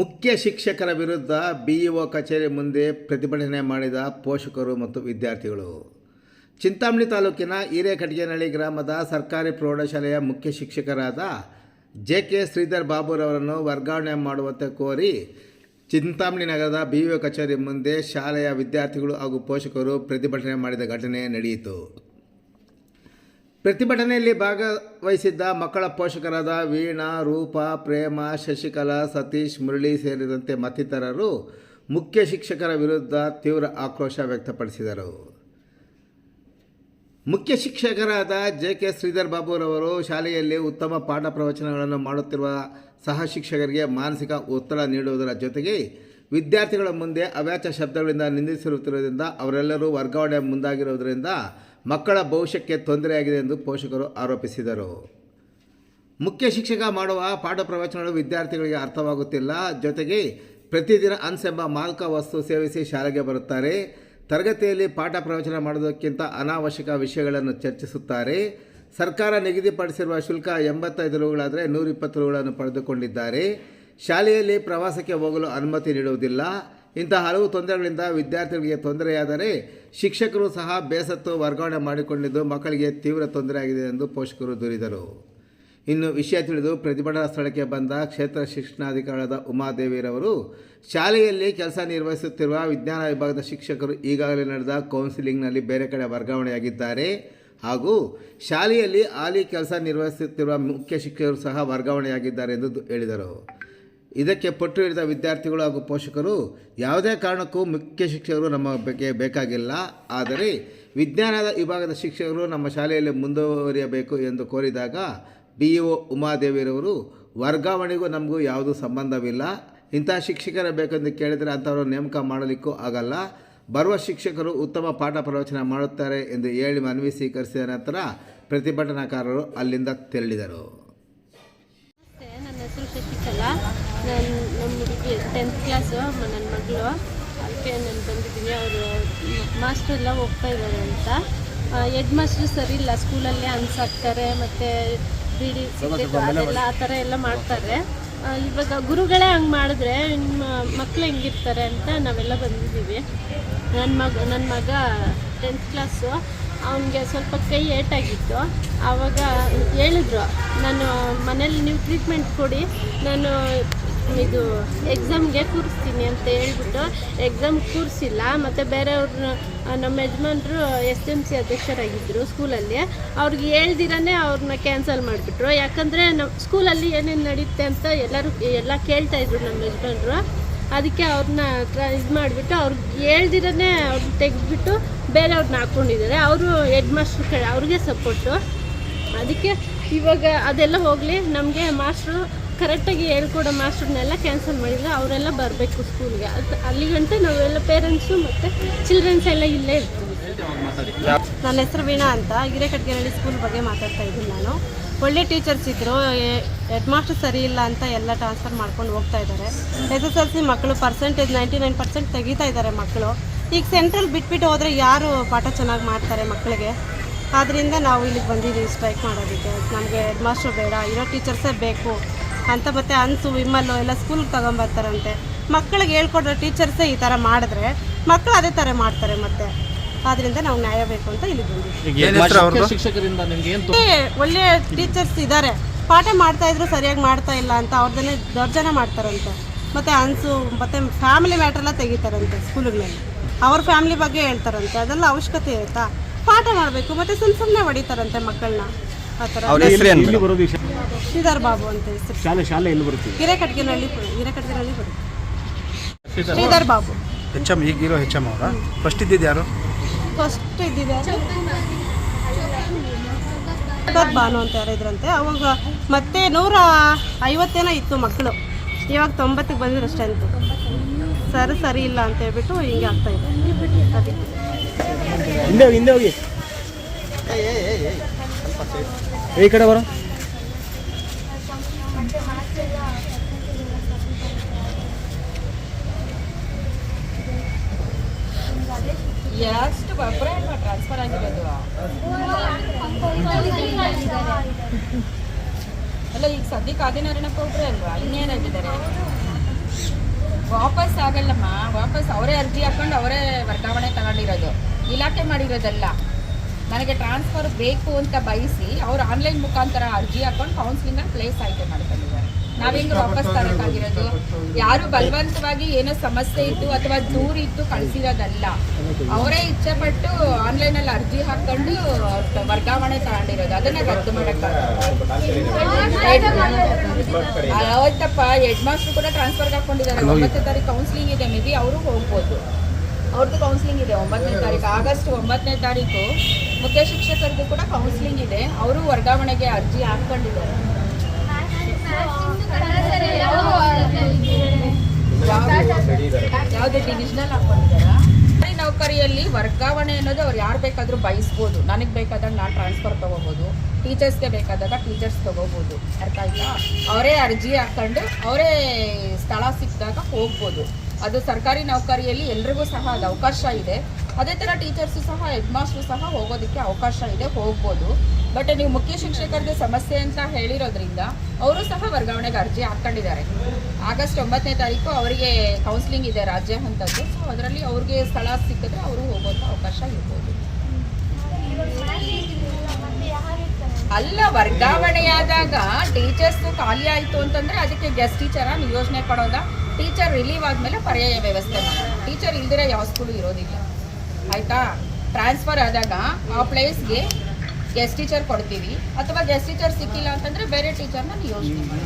ಮುಖ್ಯ ಶಿಕ್ಷಕರ ವಿರುದ್ಧ ಬಿ ಒ ಕಚೇರಿ ಮುಂದೆ ಪ್ರತಿಭಟನೆ ಮಾಡಿದ ಪೋಷಕರು ಮತ್ತು ವಿದ್ಯಾರ್ಥಿಗಳು. ಚಿಂತಾಮಣಿ ತಾಲೂಕಿನ ಹಿರೇಕಟ್ಗೆನಹಳ್ಳಿ ಗ್ರಾಮದ ಸರ್ಕಾರಿ ಪ್ರೌಢಶಾಲೆಯ ಮುಖ್ಯ ಶಿಕ್ಷಕರಾದ ಜೆ ಕೆ ಶ್ರೀಧರ್ ಬಾಬುರವರನ್ನು ವರ್ಗಾವಣೆ ಮಾಡುವಂತೆ ಕೋರಿ ಚಿಂತಾಮಣಿ ನಗರದ ಬಿ ಒ ಕಚೇರಿ ಮುಂದೆ ಶಾಲೆಯ ವಿದ್ಯಾರ್ಥಿಗಳು ಹಾಗೂ ಪೋಷಕರು ಪ್ರತಿಭಟನೆ ಮಾಡಿದ ಘಟನೆ ನಡೆಯಿತು. ಪ್ರತಿಭಟನೆಯಲ್ಲಿ ಭಾಗವಹಿಸಿದ್ದ ಮಕ್ಕಳ ಪೋಷಕರಾದ ವೀಣಾ, ರೂಪ, ಪ್ರೇಮ, ಶಶಿಕಲಾ, ಸತೀಶ್, ಮುರಳಿ ಸೇರಿದಂತೆ ಮತ್ತಿತರರು ಮುಖ್ಯ ಶಿಕ್ಷಕರ ವಿರುದ್ಧ ತೀವ್ರ ಆಕ್ರೋಶ ವ್ಯಕ್ತಪಡಿಸಿದರು. ಮುಖ್ಯ ಶಿಕ್ಷಕರಾದ ಜೆ ಕೆ ಶ್ರೀಧರ್ ಬಾಬುರವರು ಶಾಲೆಯಲ್ಲಿ ಉತ್ತಮ ಪಾಠ ಪ್ರವಚನಗಳನ್ನು ಮಾಡುತ್ತಿರುವ ಸಹ ಶಿಕ್ಷಕರಿಗೆ ಮಾನಸಿಕ ಒತ್ತಡ ನೀಡುವುದರ ಜೊತೆಗೆ ವಿದ್ಯಾರ್ಥಿಗಳ ಮುಂದೆ ಅವ್ಯಾಚ ಶಬ್ದಗಳಿಂದ ನಿಂದಿಸಿರುತ್ತಿರುವುದರಿಂದ ಅವರೆಲ್ಲರೂ ವರ್ಗಾವಣೆ ಮುಂದಾಗಿರುವುದರಿಂದ ಮಕ್ಕಳ ಭವಿಷ್ಯಕ್ಕೆ ತೊಂದರೆಯಾಗಿದೆ ಎಂದು ಪೋಷಕರು ಆರೋಪಿಸಿದರು. ಮುಖ್ಯ ಶಿಕ್ಷಕ ಮಾಡುವ ಪಾಠ ಪ್ರವಚನಗಳು ವಿದ್ಯಾರ್ಥಿಗಳಿಗೆ ಅರ್ಥವಾಗುತ್ತಿಲ್ಲ. ಜೊತೆಗೆ ಪ್ರತಿದಿನ ಅನ್ಸ್ ಎಂಬ ಮಾಲ್ಕ ವಸ್ತು ಸೇವಿಸಿ ಶಾಲೆಗೆ ಬರುತ್ತಾರೆ. ತರಗತಿಯಲ್ಲಿ ಪಾಠ ಪ್ರವಚನ ಮಾಡೋದಕ್ಕಿಂತ ಅನಾವಶ್ಯಕ ವಿಷಯಗಳನ್ನು ಚರ್ಚಿಸುತ್ತಾರೆ. ಸರ್ಕಾರ ನಿಗದಿಪಡಿಸಿರುವ ಶುಲ್ಕ ಎಂಬತ್ತೈದು ರೂಗಳಾದರೆ ನೂರಿಪ್ಪತ್ತು ರೂಗಳನ್ನು ಪಡೆದುಕೊಂಡಿದ್ದಾರೆ. ಶಾಲೆಯಲ್ಲಿ ಪ್ರವಾಸಕ್ಕೆ ಹೋಗಲು ಅನುಮತಿ ನೀಡುವುದಿಲ್ಲ. ಇಂತಹ ಹಲವು ತೊಂದರೆಗಳಿಂದ ವಿದ್ಯಾರ್ಥಿಗಳಿಗೆ ತೊಂದರೆಯಾದರೆ ಶಿಕ್ಷಕರು ಸಹ ಬೇಸತ್ತು ವರ್ಗಾವಣೆ ಮಾಡಿಕೊಂಡಿದ್ದು ಮಕ್ಕಳಿಗೆ ತೀವ್ರ ತೊಂದರೆಯಾಗಿದೆ ಎಂದು ಪೋಷಕರು ದೂರಿದರು. ಇನ್ನು ವಿಷಯ ತಿಳಿದು ಪ್ರತಿಭಟನಾ ಸ್ಥಳಕ್ಕೆ ಬಂದ ಕ್ಷೇತ್ರ ಶಿಕ್ಷಣಾಧಿಕಾರಿಯಾದ ಉಮಾದೇವಿರವರು, ಶಾಲೆಯಲ್ಲಿ ಕೆಲಸ ನಿರ್ವಹಿಸುತ್ತಿರುವ ವಿಜ್ಞಾನ ವಿಭಾಗದ ಶಿಕ್ಷಕರು ಈಗಾಗಲೇ ನಡೆದ ಕೌನ್ಸಿಲಿಂಗ್ನಲ್ಲಿ ಬೇರೆ ಕಡೆ ವರ್ಗಾವಣೆಯಾಗಿದ್ದಾರೆ. ಹಾಗೂ ಶಾಲೆಯಲ್ಲಿ ಹಾಲಿ ಕೆಲಸ ನಿರ್ವಹಿಸುತ್ತಿರುವ ಮುಖ್ಯ ಶಿಕ್ಷಕರು ಸಹ ವರ್ಗಾವಣೆಯಾಗಿದ್ದಾರೆ ಎಂದು ಹೇಳಿದರು. ಇದಕ್ಕೆ ಪಟ್ಟು ಹಿಡಿದ ವಿದ್ಯಾರ್ಥಿಗಳು ಹಾಗೂ ಪೋಷಕರು ಯಾವುದೇ ಕಾರಣಕ್ಕೂ ಮುಖ್ಯ ಶಿಕ್ಷಕರು ನಮ್ಮ ಬಗ್ಗೆ ಬೇಕಾಗಿಲ್ಲ. ಆದರೆ ವಿಜ್ಞಾನದ ವಿಭಾಗದ ಶಿಕ್ಷಕರು ನಮ್ಮ ಶಾಲೆಯಲ್ಲಿ ಮುಂದುವರಿಯಬೇಕು ಎಂದು ಕೋರಿದಾಗ ಬಿ ಇ ಉಮಾದೇವಿರವರು, ವರ್ಗಾವಣೆಗೂ ನಮಗೂ ಯಾವುದೂ ಸಂಬಂಧವಿಲ್ಲ. ಇಂಥ ಶಿಕ್ಷಕರ ಬೇಕೆಂದು ಕೇಳಿದರೆ ಅಂಥವರು ನೇಮಕ ಮಾಡಲಿಕ್ಕೂ ಆಗಲ್ಲ. ಬರುವ ಶಿಕ್ಷಕರು ಉತ್ತಮ ಪಾಠ ಪ್ರವಚನ ಮಾಡುತ್ತಾರೆ ಎಂದು ಹೇಳಿ ಮನವಿ ಸ್ವೀಕರಿಸಿದ ನಂತರ ಪ್ರತಿಭಟನಾಕಾರರು ಅಲ್ಲಿಂದ ತೆರಳಿದರು. ನಾನು ನಮ್ಮ ಹುಡುಗಿ ಟೆಂತ್ ಕ್ಲಾಸು ನನ್ನ ಮಗಳು. ಅದಕ್ಕೆ ನಾನು ಬಂದಿದ್ದೀನಿ. ಅವರು ಮಾಸ್ಟರ್ ಎಲ್ಲ ಹೋಗ್ತಾ ಇದ್ದಾರೆ ಅಂತ. ಹೆಡ್ ಮಾಸ್ಟ್ರು ಸರಿ ಇಲ್ಲ. ಸ್ಕೂಲಲ್ಲೇ ಅನ್ಸಾಕ್ತಾರೆ ಮತ್ತು ಬಿಡಿ ಅದೆಲ್ಲ ಆ ಥರ ಎಲ್ಲ ಮಾಡ್ತಾರೆ. ಇವಾಗ ಗುರುಗಳೇ ಹಂಗೆ ಮಾಡಿದ್ರೆ ನಿಮ್ಮ ಮಕ್ಕಳು ಹೆಂಗಿರ್ತಾರೆ ಅಂತ ನಾವೆಲ್ಲ ಬಂದಿದ್ದೀವಿ. ನನ್ನ ಮಗ ನನ್ನ ಮಗ ಟೆಂತ್ ಕ್ಲಾಸು ಅವನಿಗೆ ಸ್ವಲ್ಪ ಕೈ ಏಟಾಗಿತ್ತು ಆವಾಗ ಹೇಳಿದ್ರು ನಾನು ಮನೇಲಿ ನೀವು ಟ್ರೀಟ್ಮೆಂಟ್ ಕೊಡಿ. ನಾನು ಇದು ಎಕ್ಸಾಮ್ಗೆ ಕೂರಿಸ್ತೀನಿ ಅಂತ ಹೇಳ್ಬಿಟ್ಟು ಎಕ್ಸಾಮ್ ಕೂರಿಸಿಲ್ಲ, ಮತ್ತು ಬೇರೆಯವ್ರನ್ನ ನಮ್ಮ ಯಜಮಾನ್ರು ಎಸ್ ಎಂ ಸಿ ಅಧ್ಯಕ್ಷರಾಗಿದ್ದರು ಸ್ಕೂಲಲ್ಲಿ ಅವ್ರಿಗೆ ಹೇಳ್ದಿರನೇ ಅವ್ರನ್ನ ಕ್ಯಾನ್ಸಲ್ ಮಾಡಿಬಿಟ್ರು. ಯಾಕಂದರೆ ನಮ್ಮ ಸ್ಕೂಲಲ್ಲಿ ಏನೇನು ನಡೆಯುತ್ತೆ ಅಂತ ಎಲ್ಲರೂ, ಎಲ್ಲ ಕೇಳ್ತಾಯಿದ್ರು ನಮ್ಮ ಯಜಮಾನ್ರು. ಅದಕ್ಕೆ ಅವ್ರನ್ನ ಇದು ಮಾಡಿಬಿಟ್ಟು ಅವ್ರಿಗೆ ಹೇಳ್ದಿರನೇ ಅವ್ರನ್ನ ತೆಗೆದ್ಬಿಟ್ಟು ಬೇರೆಯವ್ರನ್ನ ಹಾಕ್ಕೊಂಡಿದ್ದಾರೆ ಅವರು ಹೆಡ್ ಮಾಸ್ಟ್ರ್ ಕಡೆ ಅವ್ರಿಗೆ ಸಪೋರ್ಟು ಅದಕ್ಕೆ ಇವಾಗ ಅದೆಲ್ಲ ಹೋಗಲಿ, ನಮಗೆ ಮಾಸ್ಟ್ರು ಕರೆಕ್ಟಾಗಿ ಹೇಳ್ಕೊಡೋ ಮಾಸ್ಟರ್ನೆಲ್ಲ ಕ್ಯಾನ್ಸಲ್ ಮಾಡಿದ್ರೆ ಅವರೆಲ್ಲ ಬರಬೇಕು ಸ್ಕೂಲ್ಗೆ. ಅದು ಅಲ್ಲಿಗಂಟ ನಾವೆಲ್ಲ ಪೇರೆಂಟ್ಸು ಮತ್ತು ಚಿಲ್ಡ್ರನ್ಸ್ ಎಲ್ಲ ಇಲ್ಲೇ ಇರ್ತೀವಿ. ನನ್ನ ಹೆಸರು ವೀಣಾ ಅಂತ. ಹಿರೇಕಟ್ಗೆರಳ್ಳಿ ಸ್ಕೂಲ್ ಬಗ್ಗೆ ಮಾತಾಡ್ತಾ ಇದ್ದೀನಿ ನಾನು. ಒಳ್ಳೆ ಟೀಚರ್ಸ್ ಇದ್ದರು ಹೆಡ್ ಮಾಸ್ಟರ್ ಸರಿ ಇಲ್ಲ ಅಂತ ಎಲ್ಲ ಟ್ರಾನ್ಸ್ಫರ್ ಮಾಡ್ಕೊಂಡು ಹೋಗ್ತಾ ಇದ್ದಾರೆ. ಎಸ್ ಎಸ್ ಎಲ್ ಸಿ ಮಕ್ಕಳು ಪರ್ಸೆಂಟೇಜ್ ನೈಂಟಿ ನೈನ್ ಪರ್ಸೆಂಟ್ ತೆಗಿತಾ ಇದ್ದಾರೆ ಮಕ್ಕಳು. ಈಗ ಸೆಂಟ್ರಲ್ ಬಿಟ್ಬಿಟ್ಟು ಹೋದರೆ ಯಾರು ಪಾಠ ಚೆನ್ನಾಗಿ ಮಾಡ್ತಾರೆ ಮಕ್ಕಳಿಗೆ? ಆದ್ದರಿಂದ ನಾವು ಇಲ್ಲಿಗೆ ಬಂದಿದ್ದೀವಿ, ಸ್ಟ್ರೈಕ್ ಮಾಡೋದಕ್ಕೆ. ನಮಗೆ ಹೆಡ್ ಮಾಸ್ಟರ್ ಬೇಡ, ಇರೋ ಟೀಚರ್ಸೇ ಬೇಕು. ಅಂತ ಮತ್ತೆ ಅನ್ಸು ವಿಮಲ್ಲು ಎಲ್ಲ ಸ್ಕೂಲ್ಗೆ ತಗೊಂಬರ್ತಾರಂತೆ ಮಕ್ಕಳಿಗೆ ಹೇಳ್ಕೊಡೋ ಟೀಚರ್ಸೇ ಈ ಥರ ಮಾಡಿದ್ರೆ ಮಕ್ಕಳು ಅದೇ ಥರ ಮಾಡ್ತಾರೆ ಮತ್ತೆ. ಆದ್ರಿಂದ ನಾವು ನ್ಯಾಯ ಬೇಕು ಅಂತ ಇಲ್ಲಿ ಬಂದಿದ್ದೀವಿ. ಶಿಕ್ಷಕರಿಂದ ನಿಮ್ಗೆ ಏನು ಒಳ್ಳೆ ಒಳ್ಳೆ ಟೀಚರ್ಸ್ ಇದ್ದಾರೆ ಪಾಠ ಮಾಡ್ತಾ ಇದ್ರು ಸರಿಯಾಗಿ ಮಾಡ್ತಾ ಇಲ್ಲ ಅಂತ ಅವ್ರದನ್ನೇ ದೌರ್ಜನ್ಯ ಮಾಡ್ತಾರಂತೆ. ಮತ್ತೆ ಅನ್ಸು ಮತ್ತೆ ಫ್ಯಾಮಿಲಿ ಮ್ಯಾಟರ್ ಎಲ್ಲ ತೆಗಿತಾರಂತೆ ಸ್ಕೂಲ್ಗಳಲ್ಲಿ ಅವ್ರ ಫ್ಯಾಮಿಲಿ ಬಗ್ಗೆ ಹೇಳ್ತಾರಂತೆ. ಅದೆಲ್ಲ ಅವಶ್ಯಕತೆ ಇರುತ್ತಾ ಪಾಠ ಮಾಡಬೇಕು ಮತ್ತೆ ಸುಮ್ಮನೆ ಸುಮ್ಮನೆ ಹೊಡಿತಾರಂತೆ ಮಕ್ಕಳನ್ನ ಆ ಥರ ಇಲ್ಲಿ ಬರೋದು ಈ ಶಾ- ಶ್ರೀಧರ್ ಬಾಬು ಅಂತ ಹೆಸರು ಶಾಲೆ ಶಾಲೆ ಎಲ್ಲಿ ಬರುತ್ತೀವಿ ಹಿರೇಕಟ್ಗಿನಲ್ಲಿ ಹಿರೇಕಟ್ಗಿನಲ್ಲಿ ಬರುತ್ತೆ ಶ್ರೀಧರ್ ಬಾಬು ಹೆಚ್ ಎಂ ಈಗಿರೋ ಹೆಚ್ ಎಂ ಅವರ ಫಸ್ಟ್ ಇದ್ದಿದ್ದು ಯಾರು ಫಸ್ಟ್ ಇದ್ದಿದೆ ಭಾನು ಅಂತ ಯಾರಿದ್ರಂತೆ ಅವಾಗ ಮತ್ತೆ ನೂರ ಐವತ್ತೇನೋ ಇತ್ತು ಮಕ್ಕಳು ಇವಾಗ ತೊಂಬತ್ತಿಗೆ ಅಷ್ಟೇ ಸ್ಟ್ರೆಂತ್ ಸರ್ ಸರಿ ಇಲ್ಲ ಅಂತ ಹೇಳ್ಬಿಟ್ಟು ಹಿಂಗೆ ಆಗ್ತಾ ಇದೆ ಅದಕ್ಕೆ ಹಿಂದೆ ಹೋಗಿ ಹಿಂದೆ ಹೋಗಿ ಈ ಕಡೆ ಬರೋ. ಎಷ್ಟು ಒಬ್ಬರೇ ಅಲ್ವಾ ಟ್ರಾನ್ಸ್ಫರ್ ಆಗಿರೋದು. ಅಲ್ಲ, ಈಗ ಸದ್ಯಕ್ಕೆ ಆದಿನಾರಾಯಣಪ್ಪ ಒಬ್ಬರೇ ಅಲ್ವಾ? ಇನ್ನೇನಾಗಿದ್ದಾರೆ ವಾಪಸ್ ಆಗಲ್ಲಮ್ಮ. ವಾಪಸ್ ಅವರೇ ಅರ್ಜಿ ಹಾಕೊಂಡು ಅವರೇ ವರ್ಗಾವಣೆ ತಗೊಂಡಿರೋದು. ಇಲಾಖೆ ಮಾಡಿರೋದಲ್ಲ. ನನಗೆ ಟ್ರಾನ್ಸ್ಫರ್ ಬೇಕು ಅಂತ ಬಯಸಿ ಅವ್ರು ಆನ್ಲೈನ್ ಮುಖಾಂತರ ಅರ್ಜಿ ಹಾಕೊಂಡು ಕೌನ್ಸಿಲಿಂಗ್ ಪ್ಲೇಸ್ ಆಯ್ಕೆ ಮಾಡ್ಕೊಂಡಿದ್ದಾರೆ. ನಾವೇನು ವಾಪಸ್ ತರಕಾಗಿರೋದು? ಯಾರು ಬಲವಂತವಾಗಿ ಏನೋ ಸಮಸ್ಯೆ ಇತ್ತು ಅಥವಾ ದೂರ ಇತ್ತು ಕಳಿಸಿರೋದಲ್ಲ. ಅವರೇ ಇಚ್ಛೆ ಪಟ್ಟು ಆನ್ಲೈನ್ ಅಲ್ಲಿ ಅರ್ಜಿ ಹಾಕೊಂಡು ವರ್ಗಾವಣೆ ತಗೊಂಡಿರೋದು. ಅದನ್ನ ರದ್ದು ಮಾಡಕ್ಕಾಗಲ್ಲ ಅವತ್ತಪ್ಪ ಹೆಡ್ ಮಾಸ್ಟರ್ ಕೂಡ ಟ್ರಾನ್ಸ್ಫರ್ ಹಾಕೊಂಡಿದ್ದಾರೆ. ಒಂಬತ್ತು ತಾರೀಕು ಕೌನ್ಸಿಲಿಂಗ್ ಇದೆ. ಮೇ ಬಿ ಅವರು ಹೋಗ್ಬೋದು. ಅವ್ರದ್ದು ಕೌನ್ಸಿಲಿಂಗ್ ಇದೆ, ಒಂಬತ್ತನೇ ತಾರೀಕು. ಆಗಸ್ಟ್ ಒಂಬತ್ತನೇ ತಾರೀಕು ಮುಖ್ಯ ಶಿಕ್ಷಕರಿಗೂ ಕೂಡ ಕೌನ್ಸಿಲಿಂಗ್ ಇದೆ. ಅವರು ವರ್ಗಾವಣೆಗೆ ಅರ್ಜಿ ಹಾಕೊಂಡಿದ್ದಾರೆ ಯಾವುದೇ ಡಿವಿಷನಲ್ ಹಾಕೊಂಡಿದ್ದಾರಾ ನೌಕರಿಯಲ್ಲಿ ವರ್ಗಾವಣೆ ಅನ್ನೋದು ಅವ್ರು ಯಾರು ಬೇಕಾದರೂ ಬಯಸ್ಬೋದು. ನನಗೆ ಬೇಕಾದಾಗ ನಾನು ಟ್ರಾನ್ಸ್ಫರ್ ತೊಗೋಬೋದು. ಟೀಚರ್ಸ್ಗೆ ಬೇಕಾದಾಗ ಟೀಚರ್ಸ್ ತೊಗೋಬೋದು. ಅರ್ಥ ಆಯ್ತಾ? ಅವರೇ ಅರ್ಜಿ ಹಾಕೊಂಡು ಅವರೇ ಸ್ಥಳ ಸಿಕ್ಕಿದಾಗ ಹೋಗ್ಬೋದು. ಅದು ಸರ್ಕಾರಿ ನೌಕರಿಯಲ್ಲಿ ಎಲ್ರಿಗೂ ಸಹ ಅದು ಅವಕಾಶ ಇದೆ. ಅದೇ ಥರ ಟೀಚರ್ಸು ಸಹ, ಹೆಡ್ ಮಾಸ್ಟ್ರು ಸಹ ಹೋಗೋದಕ್ಕೆ ಅವಕಾಶ ಇದೆ, ಹೋಗ್ಬೋದು. ಬಟ್ ನೀವು ಮುಖ್ಯ ಶಿಕ್ಷಕರಿಗೆ ಸಮಸ್ಯೆ ಅಂತ ಹೇಳಿರೋದ್ರಿಂದ ಅವರು ಸಹ ವರ್ಗಾವಣೆಗೆ ಅರ್ಜಿ ಹಾಕ್ಕೊಂಡಿದ್ದಾರೆ. ಆಗಸ್ಟ್ ಒಂಬತ್ತನೇ ತಾರೀಕು ಅವರಿಗೆ ಕೌನ್ಸಿಲಿಂಗ್ ಇದೆ ರಾಜ್ಯ ಹಂತದ್ದು ಸೊ ಅದರಲ್ಲಿ ಅವ್ರಿಗೆ ಸ್ಥಳ ಸಿಕ್ಕಿದ್ರೆ ಅವರು ಹೋಗೋದು ಅವಕಾಶ ಇರ್ಬೋದು. ಅಲ್ಲ, ವರ್ಗಾವಣೆಯಾದಾಗ ಟೀಚರ್ಸ್ ಖಾಲಿ ಆಯಿತು ಅಂತಂದ್ರೆ ಅದಕ್ಕೆ ಗೆಸ್ಟ್ ಟೀಚರ ನಿಯೋಜನೆ ಕೊಡೋದ? ಟೀಚರ್ ರಿಲೀವ್ ಆದಮೇಲೆ ಪರ್ಯಾಯ ವ್ಯವಸ್ಥೆ ಮಾಡೋಣ. ಟೀಚರ್ ಇಲ್ದಿರ ಯಾವ ಸ್ಕೂಲು ಇರೋದಿಲ್ಲ. ಆಯ್ತಾ? ಟ್ರಾನ್ಸ್ಫರ್ ಆದಾಗ ಆ ಪ್ಲೇಸ್ಗೆ ಗೆಸ್ಟ್ ಟೀಚರ್ ಕೊಡ್ತೀವಿ. ಅಥವಾ ಗೆಸ್ಟ್ ಟೀಚರ್ ಸಿಕ್ಕಿಲ್ಲ ಅಂತಂದ್ರೆ ಬೇರೆ ಟೀಚರ್ನ ಯೋಚನೆ ಮಾಡಿ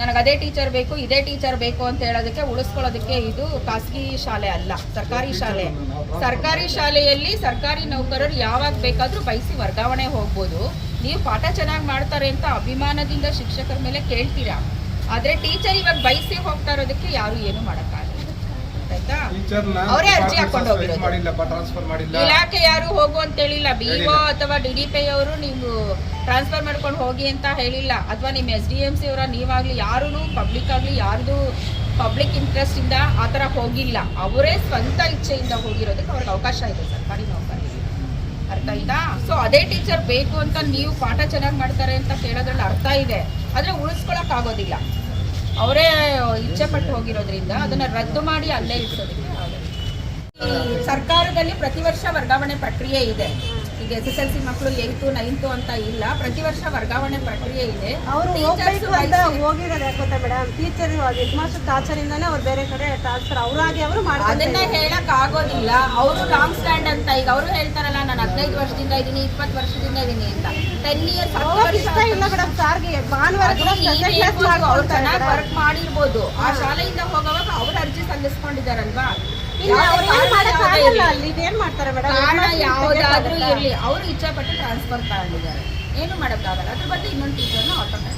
ನನಗೆ ಅದೇ ಟೀಚರ್ ಬೇಕು, ಇದೇ ಟೀಚರ್ ಬೇಕು ಅಂತ ಹೇಳೋದಕ್ಕೆ ಉಳಿಸ್ಕೊಳ್ಳೋದಕ್ಕೆ ಇದು ಖಾಸಗಿ ಶಾಲೆ ಅಲ್ಲ, ಸರ್ಕಾರಿ ಶಾಲೆ. ಸರ್ಕಾರಿ ಶಾಲೆಯಲ್ಲಿ ಸರ್ಕಾರಿ ನೌಕರರು ಯಾವಾಗ ಬೇಕಾದರೂ ಬಯಸಿ ವರ್ಗಾವಣೆ ಹೋಗ್ಬೋದು. ನೀವು ಪಾಠ ಚೆನ್ನಾಗಿ ಮಾಡ್ತಾರೆ ಅಂತ ಅಭಿಮಾನದಿಂದ ಶಿಕ್ಷಕರ ಮೇಲೆ ಕೇಳ್ತೀರಾ? ಆದ್ರೆ ಟೀಚರ್ ಇವಾಗ ಬಯಸಿ ಹೋಗ್ತಾ ಇರೋದಕ್ಕೆ ಯಾರು ಏನು ಮಾಡೋಕ್ಕಾಗಲ್ಲ. ಆಯ್ತಾ? ಅವರೇ ಅರ್ಜಿ ಹಾಕೊಂಡು ಹೋಗಿರೋದು. ಇಲಾಖೆ ಯಾರು ಹೋಗು ಅಂತ ಹೇಳಿಲ್ಲ. ಬಿಒ ಅಥವಾ ಡಿ ಡಿ ಪಿ ಅವರು ನೀವು ಟ್ರಾನ್ಸ್ಫರ್ ಮಾಡ್ಕೊಂಡು ಹೋಗಿ ಅಂತ ಹೇಳಿಲ್ಲ. ಅಥವಾ ನಿಮ್ಮ ಎಸ್ ಡಿ ಎಂ ಸಿ ಅವರ ನೀವಾಗ್ಲಿ ಯಾರು ಪಬ್ಲಿಕ್ ಆಗಲಿ ಯಾರ್ದು ಪಬ್ಲಿಕ್ ಇಂಟ್ರೆಸ್ಟ್ ಇಂದ ಆ ಥರ ಹೋಗಿಲ್ಲ. ಅವರೇ ಸ್ವಂತ ಇಚ್ಛೆಯಿಂದ ಹೋಗಿರೋದಕ್ಕೆ ಅವ್ರಿಗೆ ಅವಕಾಶ ಇದೆ. ಸರ್ಕಾರಿ ನೌಕರಿ. ಅರ್ಥ ಆಯ್ತಾ? ಸೊ ಅದೇ ಟೀಚರ್ ಬೇಕು ಅಂತ ನೀವು ಪಾಠ ಚೆನ್ನಾಗಿ ಮಾಡ್ತಾರೆ ಅಂತ ಕೇಳೋದ್ರಲ್ಲಿ ಅರ್ಥ ಇದೆ. ಆದರೆ ಉಳಿಸ್ಕೊಳಕ್ ಆಗೋದಿಲ್ಲ. ಅವರೇ ಇಚ್ಛೆ ಪಟ್ಟು ಹೋಗಿರೋದ್ರಿಂದ ಅದನ್ನ ರದ್ದು ಮಾಡಿ ಅಲ್ಲೇ ಇಡ್ಸೋದಕ್ಕೆ ಸರ್ಕಾರದಲ್ಲಿ ಪ್ರತಿ ವರ್ಷ ವರ್ಗಾವಣೆ ಪ್ರಕ್ರಿಯೆ ಇದೆ. ಈಗ ಎಸ್ ಎಸ್ ಎಲ್ ಸಿ ಮಕ್ಕಳು ಏಯ್ತು ನೈನ್ತು ಅಂತ ಇಲ್ಲ. ಪ್ರತಿ ವರ್ಷ ವರ್ಗಾವಣೆ ಪ್ರಕ್ರಿಯೆ ಇದೆ. ಅವರು ಹೋಗಿರೋದು ಮೇಡಮ್? ಟೀಚರ್ ಹೆಡ್ ಮಾಸ್ಟರ್ ಟಾರ್ಚರಿಂದಾನೇ ಅವ್ರು ಬೇರೆ ಕಡೆ ಟ್ರಾನ್ಸ್ಫರ್ ಅವರಾಗಿ ಅವರು ಅದನ್ನ ಹೇಳಕ್ ಆಗೋದಿಲ್ಲ ಅವರು ಲಾಂಗ್ ಸ್ಟ್ಯಾಂಡ್ ಅಂತ ಈಗ ಅವರು ಹೇಳ್ತಾರಲ್ಲ ನಾನು ಹದಿನೈದು ವರ್ಷದಿಂದ ಇದ್ದೀನಿ ಇಪ್ಪತ್ತು ವರ್ಷದಿಂದ ಇದೀನಿ ಅಂತ. ಟೆನ್ ಇಯರ್ಸ್ ಇಲ್ಲ ಮೇಡಮ್ ಸಾರ್ಗೆ. ಭಾನುವಾರ ಅವ್ರು ಚೆನ್ನಾಗಿ ವರ್ಕ್ ಮಾಡಿರ್ಬೋದು. ಆ ಶಾಲೆಯಿಂದ ಹೋಗುವಾಗ ಅವ್ರ ಅರ್ಜಿ ಸಲ್ಲಿಸ್ಕೊಂಡಿದಾರಲ್ವಾ ಯಾವುದಾದ್ರೂ ಇರ್ಲಿ. ಅವರು ಇಚ್ಛೆ ಪಟ್ಟು ಟ್ರಾನ್ಸ್ಫರ್ ತಗೊಂಡಿದ್ದಾರೆ. ಏನು ಮಾಡೋಕ್ಕಾಗಲ್ಲ ಅದ್ರ ಬಗ್ಗೆ ಇನ್ನೊಂದು ಟೀಚರ್ನ ಆಟೋಮ್ಯಾಟಿಕ್